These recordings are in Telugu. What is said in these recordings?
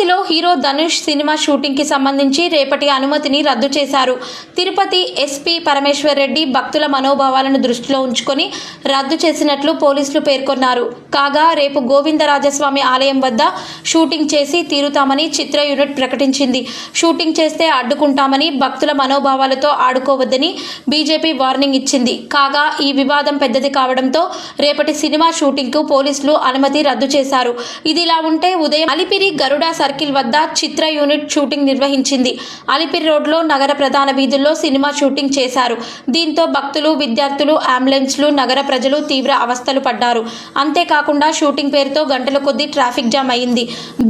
హీరో ధనుష్ సినిమా షూటింగ్కి సంబంధించి రేపటి అనుమతిని రద్దు చేశారు. తిరుపతి ఎస్పీ పరమేశ్వర్ రెడ్డి భక్తుల మనోభావాలను దృష్టిలో ఉంచుకొని రద్దు చేసినట్లు పోలీసులు పేర్కొన్నారు. కాగా రేపు గోవిందరాజస్వామి ఆలయం వద్ద షూటింగ్ చేసి తీరుతామని చిత్ర యూనిట్ ప్రకటించింది. షూటింగ్ చేస్తే అడ్డుకుంటామని భక్తుల మనోభావాలతో ఆడుకోవద్దని బీజేపీ వార్నింగ్ ఇచ్చింది. కాగా ఈ వివాదం పెద్దది కావడంతో రేపటి సినిమా షూటింగ్కు పోలీసులు అనుమతి రద్దు చేశారు. ఇదిలా ఉంటే ఉదయం అలిపిరి గరుడ సర్కిల్ వద్ద చిత్ర యూనిట్ షూటింగ్ నిర్వహించింది. అలిపిరి రోడ్లో నగర ప్రధాన వీధుల్లో సినిమా షూటింగ్ చేశారు. దీంతో భక్తులు విద్యార్థులు అంబులెన్స్లు నగర ప్రజలు తీవ్ర అవస్థలు పడ్డారు. అంతేకాకుండా షూటింగ్ పేరుతో గంటల కొద్దీ ట్రాఫిక్ జామ్ అయింది.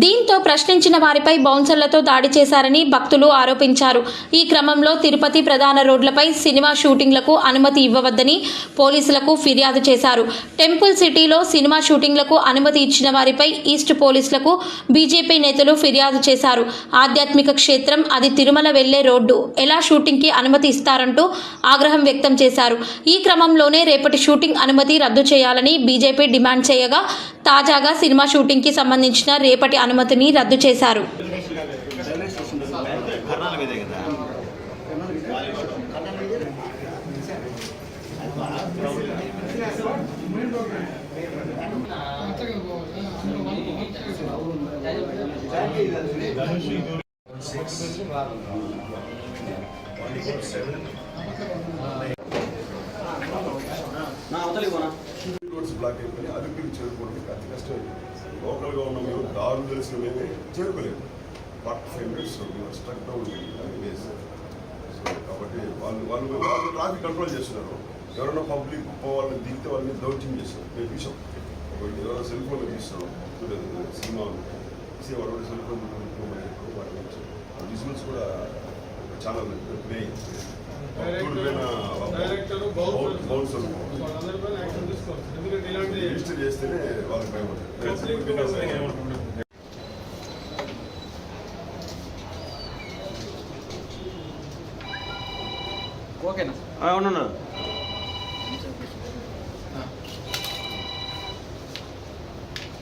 దీంతో ప్రశ్నించిన వారిపై బౌన్సర్లతో దాడి చేశారని భక్తులు ఆరోపించారు. ఈ క్రమంలో తిరుపతి ప్రధాన రోడ్లపై సినిమా షూటింగ్లకు అనుమతి ఇవ్వవద్దని పోలీసులకు ఫిర్యాదు చేశారు. టెంపుల్ సిటీలో సినిమా షూటింగ్లకు అనుమతి ఇచ్చిన వారిపై ఈస్ట్ పోలీసులకు బీజేపీ నేతలు ఫిర్యాదు చేశారు. ఆధ్యాత్మిక క్షేత్రం అది తిరుమల వెళ్ళే రోడ్డు. ఎలా షూటింగ్కి అనుమతి ఇస్తారంటూ ఆగ్రహం వ్యక్తం చేశారు. ఈ క్రమంలోనే రేపటి షూటింగ్ అనుమతి రద్దు చేయాలని బీజేపీ డిమాండ్ చేయగా తాజాగా సినిమా షూటింగ్కి సంబంధించిన రేపటి అనుమతిని రద్దు చేశారు. రోడ్స్ బ్లాక్ అయిపోయి అదుపుకి చేరుకోవడానికి అతి కష్టం. లోకల్గా ఉన్న మేము దారులు తెలిసిన మేమే చేరుకోలేము forty five minutes struck down days so కాబట్టి వాళ్ళు వాళ్ళు వాళ్ళు ట్రాఫిక్ కంట్రోల్ చేస్తున్నారు. ఎవరైనా పబ్లిక్ వాళ్ళని దిగితే వాళ్ళని దౌత్యం చేస్తారు. మేము చూసాం ఒకటి ఎవరైనా సెల్ ఫోన్ తీస్తున్నాం సినిమా తీసే వాళ్ళు సెల్ ఫోన్ విజువల్స్ కూడా చాలా రిజిస్టర్ చేస్తేనే వాళ్ళకి భయపడతారు ఓకేనా? అవునన్నా.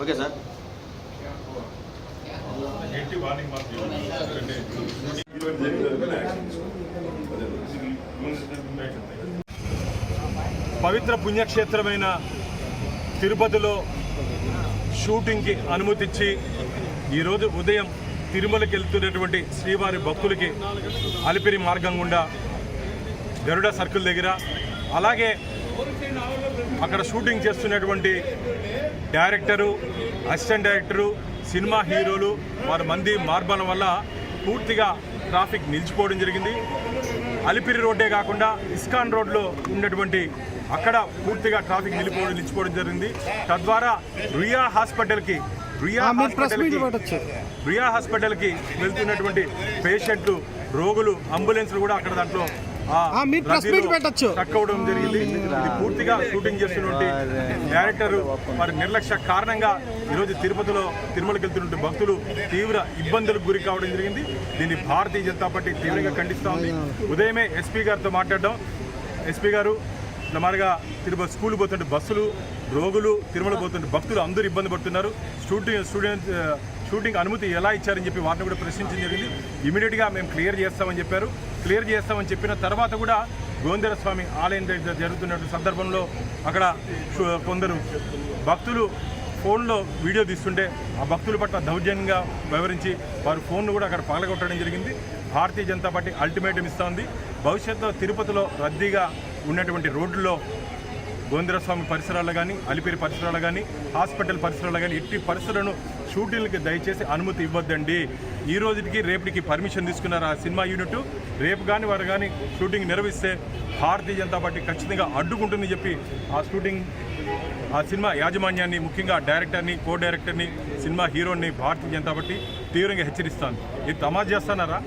Okay sir. పవిత్ర పుణ్యక్షేత్రమైన తిరుపతిలో షూటింగ్కి అనుమతిచ్చి ఈరోజు ఉదయం తిరుమలకి వెళ్తున్నటువంటి శ్రీవారి భక్తులకి అలిపిరి మార్గం గుండా గరుడ సర్కిల్ దగ్గర అలాగే అక్కడ షూటింగ్ చేస్తున్నటువంటి డైరెక్టరు అసిస్టెంట్ డైరెక్టరు సినిమా హీరోలు వారి మంది మార్బలం వల్ల పూర్తిగా ట్రాఫిక్ నిలిచిపోవడం జరిగింది. అలిపిరి రోడ్డే కాకుండా ఇస్కాన్ రోడ్లో ఉన్నటువంటి అక్కడ పూర్తిగా ట్రాఫిక్ నిలిపోవడం నిలిచిపోవడం జరిగింది. తద్వారా రుయా హాస్పిటల్కి రుయా హాస్పిటల్కి రుయా హాస్పిటల్కి వెళ్తున్నటువంటి పేషెంట్లు రోగులు అంబులెన్స్లు కూడా అక్కడ దాంట్లో మీరు meet రద్దీలో పెట్టొచ్చు. జరిగింది. ఇది పూర్తిగా షూటింగ్ చేస్తున్నటువంటి డైరెక్టర్ వారి నిర్లక్ష్య కారణంగా ఈరోజు తిరుపతిలో తిరుమలకి వెళ్తున్నటువంటి భక్తులు తీవ్ర ఇబ్బందులకు గురి కావడం జరిగింది. దీన్ని భారతీయ జనతా పార్టీ తీవ్రంగా ఖండిస్తూ ఉంది. ఉదయమే ఎస్పీ గారితో మాట్లాడడం. ఎస్పీ గారు సుమారుగా తిరుపతి స్కూల్ పోతుంటే బస్సులు రోగులు తిరుమల పోతుంటే భక్తులు అందరూ ఇబ్బంది పడుతున్నారు. షూటింగ్ స్టూడెంట్ షూటింగ్ అనుమతి ఎలా ఇచ్చారని చెప్పి వారిని కూడా ప్రశ్నించడం జరిగింది. ఇమీడియట్గా మేము క్లియర్ చేస్తామని చెప్పారు. క్లియర్ చేస్తామని చెప్పిన తర్వాత కూడా గోవిందర స్వామి ఆలయం దగ్గర జరుగుతున్న సందర్భంలో అక్కడ కొందరు భక్తులు ఫోన్లో వీడియో తీస్తుంటే ఆ భక్తుల పట్ల దౌర్జన్యంగా వివరించి వారి ఫోన్ను కూడా అక్కడ పగలగొట్టడం జరిగింది. భారతీయ జనతా పార్టీ అల్టిమేటం ఇస్తోంది భవిష్యత్తులో తిరుపతిలో రద్దీగా ఉన్నటువంటి రోడ్లలో గోవిందరస్వామి పరిసరాలు కానీ అలిపిరి పరిసరాలు కానీ హాస్పిటల్ పరిసరాలు కానీ ఎట్టి పరిసరాలను షూటింగ్కి దయచేసి అనుమతి ఇవ్వద్దండి. ఈ రోజుకి రేపటికి పర్మిషన్ తీసుకున్నారు ఆ సినిమా యూనిట్. రేపు కానీ వారు కానీ షూటింగ్ నిర్వహిస్తే భారతీయ జనతా పార్టీ ఖచ్చితంగా అడ్డుకుంటుందని చెప్పి ఆ షూటింగ్ ఆ సినిమా యాజమాన్యాన్ని ముఖ్యంగా డైరెక్టర్ని కో డైరెక్టర్ని సినిమా హీరోని భారతీయ జనతా పార్టీ తీవ్రంగా హెచ్చరిస్తాను ఇది తమాజ్ చేస్తున్నారా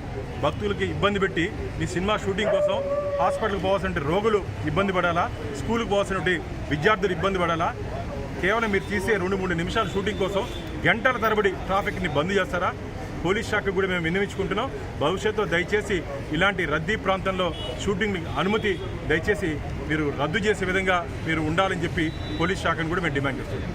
భక్తులకి ఇబ్బంది పెట్టి ఈ సినిమా షూటింగ్ కోసం హాస్పిటల్కి పోవాల్సిన రోగులు ఇబ్బంది పడాలా? స్కూల్కి పోవాల్సిన విద్యార్థులు ఇబ్బంది పడాలా? కేవలం మీరు తీసే రెండు మూడు నిమిషాల షూటింగ్ కోసం గంటల తరబడి ట్రాఫిక్ని బంద్ చేస్తారా? పోలీస్ శాఖ కూడా మేము విన్నవించుకుంటున్నాం. భవిష్యత్తులో దయచేసి ఇలాంటి రద్దీ ప్రాంతంలో షూటింగ్ అనుమతి దయచేసి మీరు రద్దు చేసే విధంగా మీరు ఉండాలని చెప్పి పోలీస్ శాఖను కూడా మేము డిమాండ్ చేస్తున్నాం.